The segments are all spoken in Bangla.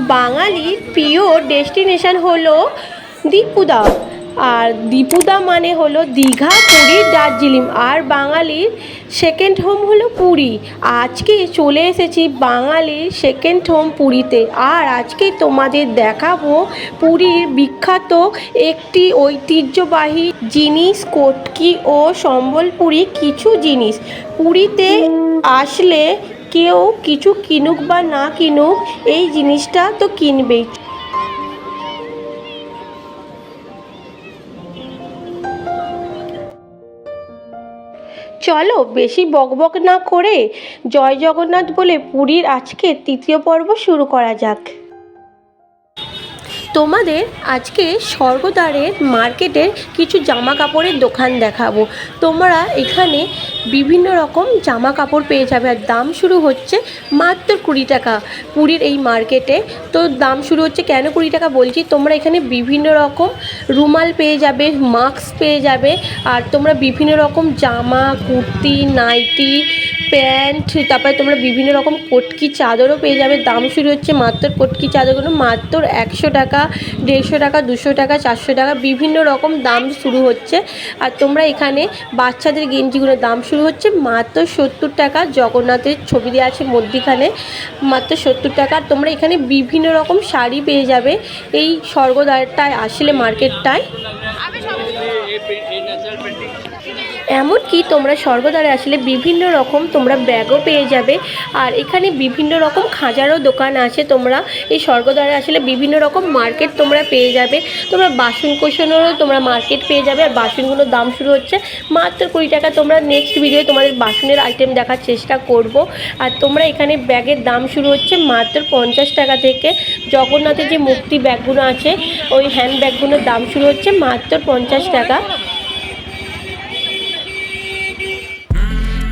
বাঙালির প্রিয় ডেস্টিনেশন হলো দীপুদা। আর দীপুদা মানে হলো দীঘা, পুরী, দার্জিলিং। আর বাঙালির সেকেন্ড হোম হলো পুরী। আজকে চলে এসেছি বাঙালির সেকেন্ড হোম পুরীতে। আর আজকে তোমাদের দেখাবো পুরীর বিখ্যাত একটি ঐতিহ্যবাহী জিনিস, কটকি ও সম্বলপুরি কিছু জিনিস। পুরীতে আসলে কেউ কিছু কিনুক বা না কিনুক, এই জিনিসটা তো কিনবেই। চলো বেশি বকবক না করে জয় জগন্নাথ বলে পুরীর আজকে তৃতীয় পর্ব শুরু করা যাক। তোমাদের আজকে স্বর্গদ্বারের মার্কেটের কিছু জামা কাপড়ের দোকান দেখাবো। তোমরা এখানে বিভিন্ন রকম জামা কাপড় পেয়ে যাবে আর দাম শুরু হচ্ছে মাত্র কুড়ি টাকা পুরীর এই মার্কেটে। তো দাম শুরু হচ্ছে কেন কুড়ি টাকা বলছি? তোমরা এখানে বিভিন্ন রকম রুমাল পেয়ে যাবে, মাস্ক পেয়ে যাবে, আর তোমরা বিভিন্ন রকম জামা, কুর্তি, নাইটি প্যান্ট, তারপরে তোমরা বিভিন্ন রকম কটকি চাদরও পেয়ে যাবে। দাম শুরু হচ্ছে মাত্র কটকি চাদরগুলো, মাত্র একশো টাকা, দেড়শো টাকা, দুশো টাকা, চারশো টাকা, বিভিন্ন রকম দাম শুরু হচ্ছে। আর তোমরা এখানে বাচ্চাদের গেঞ্জিগুলোর দাম শুরু হচ্ছে মাত্র সত্তর টাকা, জগন্নাথের ছবি দেওয়া আছে মধ্যিখানে, মাত্র সত্তর টাকা। তোমরা এখানে বিভিন্ন রকম শাড়ি পেয়ে যাবে এই স্বর্গদ্বারটায়, আসলে মার্কেটটায়। এমনকি তোমরা স্বর্গদ্বারে আসলে বিভিন্ন রকম তোমরা ব্যাগও পেয়ে যাবে। আর এখানে বিভিন্ন রকম খাজারও দোকান আছে। তোমরা এই স্বর্গদ্বারে আসলে বিভিন্ন রকম মার্কেট তোমরা পেয়ে যাবে। তোমরা বাসন কোষণেরও তোমরা মার্কেট পেয়ে যাবে। আর বাসনগুলোর দাম শুরু হচ্ছে মাত্র কুড়ি টাকা। তোমরা নেক্সট ভিডিও তোমাদের বাসনের আইটেম দেখার চেষ্টা করব। আর তোমরা এখানে ব্যাগের দাম শুরু হচ্ছে মাত্র পঞ্চাশ টাকা থেকে। জগন্নাথের যে মুক্তি ব্যাগগুলো আছে, ওই হ্যান্ড ব্যাগগুলোর দাম শুরু হচ্ছে মাত্র পঞ্চাশ টাকা।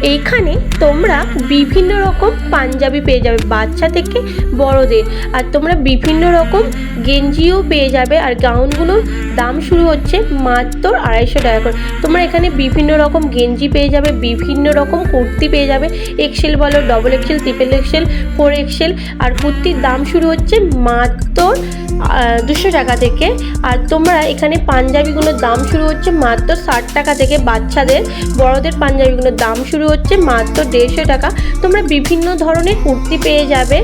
এইখানে তোমরা বিভিন্ন রকম পাঞ্জাবি পেয়ে যাবে বাচ্চা থেকে বড়দের। আর তোমরা বিভিন্ন রকম গেঞ্জিও পেয়ে যাবে আর গাউনগুলোর দাম শুরু হচ্ছে মাত্র আড়াইশো টাকা করে। তোমরা এখানে বিভিন্ন রকম গেঞ্জি পেয়ে যাবে, বিভিন্ন রকম কুর্তি পেয়ে যাবে, এক্সেল বলো double XL triple XL four XL, আর কুর্তির দাম শুরু হচ্ছে মাত্র দুশো টাকা থেকে। আর তোমরা এখানে পাঞ্জাবিগুলোর দাম শুরু হচ্ছে মাত্র ষাট টাকা থেকে বাচ্চাদের, বড়দের পাঞ্জাবিগুলোর দাম শুরু হচ্ছে মাত্র দেড়শো টাকা। তোমরা বিভিন্ন ধরনের কুর্তি পেয়ে যাবে।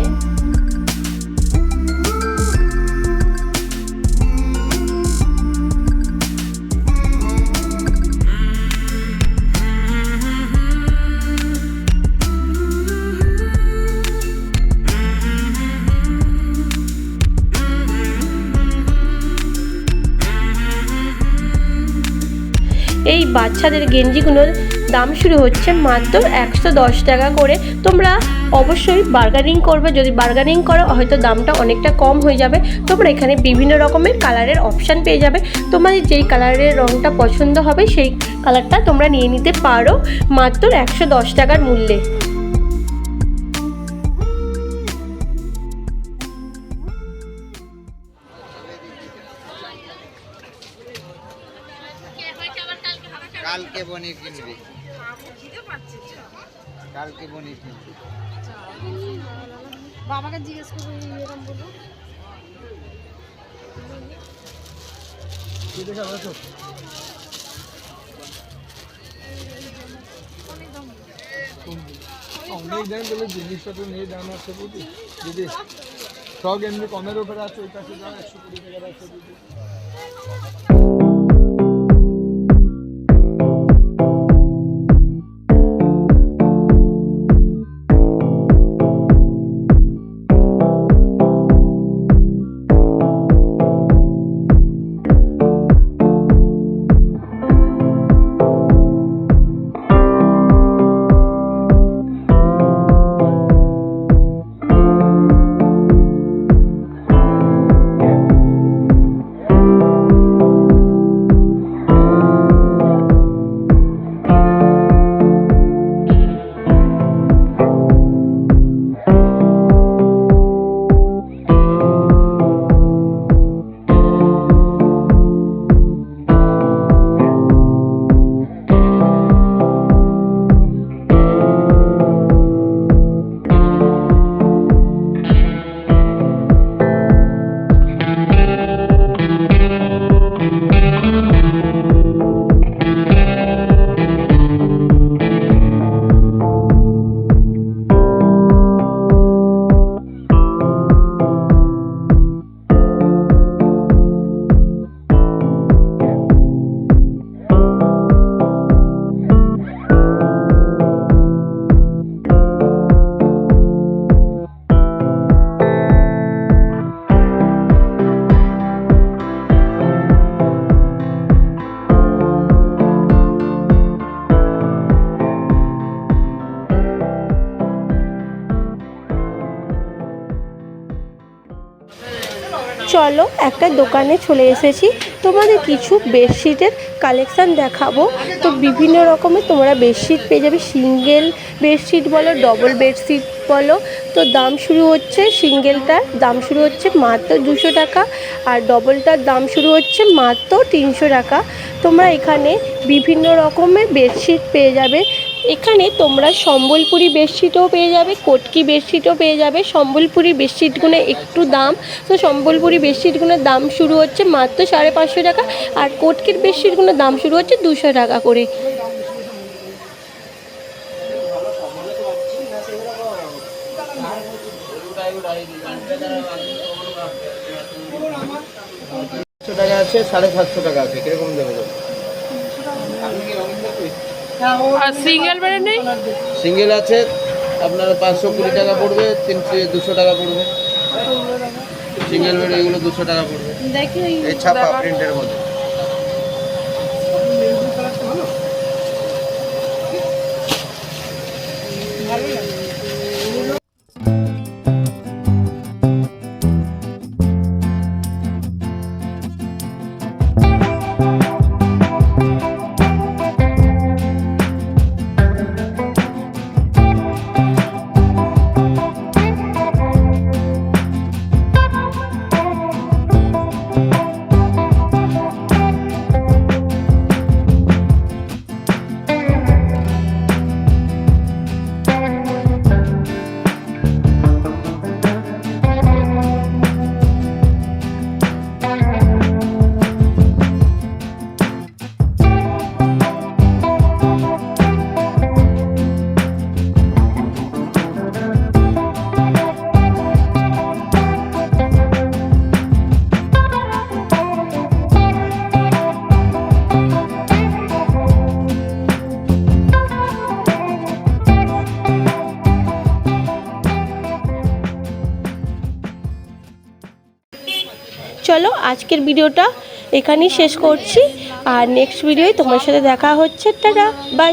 এই বাচ্চাদের গেঞ্জিগুলোর দাম শুরু হচ্ছে মাত্র একশো দশ টাকা করে। তোমরা অবশ্যই বার্গানিং করবে। যদি বার্গানিং করো, হয়তো দামটা অনেকটা কম হয়ে যাবে। তোমরা এখানে বিভিন্ন রকমের কালারের অপশান পেয়ে যাবে। তোমাদের যেই কালারের রঙটা পছন্দ হবে, সেই কালারটা তোমরা নিয়ে নিতে পারো মাত্র একশো দশ টাকার মূল্যে। কালকে পনির কিনবি। কালকে পনির কিনবি। বাবাকে জিজ্ঞেস করব এরকম বলব। অনেক দাম বলে জিনিসটা তো নেই দাম আছে বুঝি দিদি সব এমনি কমের উপরে আছে ওই পাশে যাও একশো কুড়ি টাকার আছে চলো একটা দোকানে চলে এসেছি। তোমাদের কিছু বেডশিটের কালেকশান দেখাবো। তো বিভিন্ন রকমের তোমরা বেডশিট পেয়ে যাবে। সিঙ্গেল বেডশিট বলো ডবল বেডশিট বলো। তো দাম শুরু হচ্ছে সিঙ্গেলটার দাম শুরু হচ্ছে মাত্র দুশো টাকা আর ডবলটার দাম শুরু হচ্ছে মাত্র তিনশো টাকা। তোমরা এখানে বিভিন্ন রকমের বেডশিট পেয়ে যাবে। এখানে তোমরা সম্বলপুরি বেডশিটও পেয়ে যাবে, কটকি বেডশিটও পেয়ে যাবে। সম্বলপুরি বেডশিটগুলো একটু দাম। তো সম্বলপুরি বেডশিটগুলোর দাম শুরু হচ্ছে মাত্র সাড়ে পাঁচশো টাকা আর কটকির বেডশিটগুলোর দাম শুরু হচ্ছে দুশো টাকা করে। সাড়ে সাতশো টাকা আছে, কীরকম দেবো? আর সিঙ্গেল বেডে নেই? সিঙ্গেল আছে আপনার পাঁচশো কুড়ি টাকা পড়বে তিনশো দুশো টাকা পড়বে। সিঙ্গেল বেড এগুলো দুশো টাকা পড়বে। এই ছাপা প্রিন্টের মধ্যে। চলো, আজকের ভিডিওটা এখানেই শেষ করছি। আর নেক্সট ভিডিওয় তোমার সাথে দেখা হচ্ছে। Tata bye